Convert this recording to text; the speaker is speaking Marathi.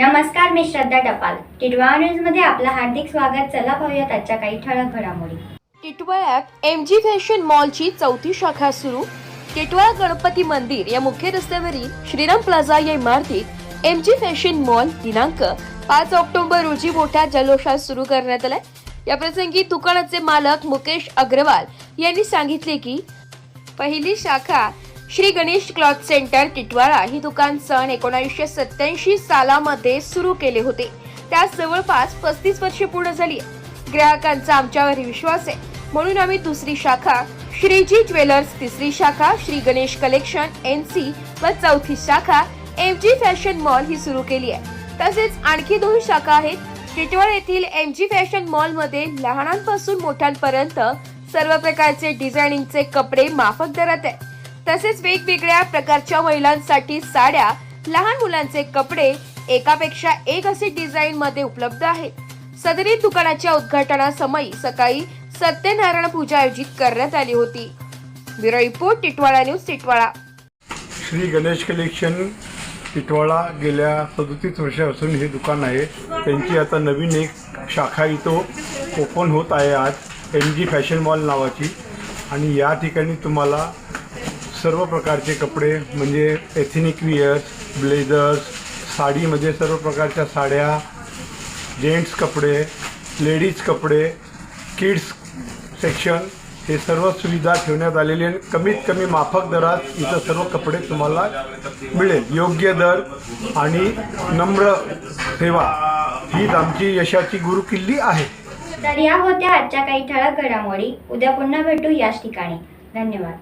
नमस्कार मी श्रद्धा टपाल. टिटवाळा न्यूजमध्ये आपलं हार्दिक स्वागत. चला पाहूयात आजच्या काही ठळक घडामोडी. टिटवाळ्यात एम जी फॅशन मॉलची चौथी शाखा सुरू. टिटवाळा गणपती मंदिर या मुख्य रस्त्यावरील श्रीराम प्लाझा या इमारतीत एम जी फॅशन मॉल दिनांक पाच ऑक्टोबर रोजी मोठ्या जल्लोषात सुरू करण्यात आलाय. या प्रसंगी दुकानाचे मालक मुकेश अग्रवाल यांनी सांगितले की पहिली शाखा श्री गणेश क्लॉथ सेंटर टिटवाळा ही दुकान सन एकोणीसशे सत्याऐंशी सालामध्ये सुरू केले होते. त्यास जवळपास पस्तीस वर्षे पूर्ण झाली. ग्राहकांचा आमच्यावर विश्वास आहे. म्हणून आम्ही दुसरी शाखा श्रीजी ज्वेलर्स तिसरी शाखा Shri Ganesh collection N C व चौथी शाखा एम जी फॅशन मॉल ही सुरू केली आहे. तसेच आणखी दोन शाखा आहेत. टिटवाळ येथील एम जी फॅशन मॉलमध्ये लहानांपासून मोठ्यांपर्यंत सर्व प्रकारचे डिझायनिंगचे कपडे माफक दरात आहे तसेच वेगवेगळ्या प्रकारच्या महिलांसाठी साड्या लहान मुलांचे कपडे एकापेक्षा एक असे डिझाईन मध्ये उपलब्ध आहेत. सदरी दुकानाच्या उद्घाटनासमयी सकाळी सत्यनारायण पूजा आयोजित करण्यात आली होती. Bureau report Titwala news Titwala. Shri Ganesh collection Titwala गेल्या सदतीस वर्षापासून हे दुकान आहे. त्यांची आता नवीन एक शाखा इथं ओपन होत आहे आज एम जी फॅशन मॉल नावाची. आणि या ठिकाणी तुम्हाला सर्व प्रकारचे कपडे म्हणजे एथनिक वियर्स ब्लेझर्स साडीमध्ये सर्व प्रकारच्या साड्या जेंट्स कपडे लेडीज कपडे किड्स सेक्शन हे सर्व सुविधा ठेवण्यात आलेली आहे. कमीत कमी माफक दरात इथं सर्व कपडे तुम्हाला मिळेल. योग्य दर आणि नम्र सेवा हीच आमची यशाची गुरुकिल्ली आहे. तर या होत्या आजच्या काही ठळक घडामोडी. उद्या पुन्हा भेटू याच ठिकाणी. धन्यवाद.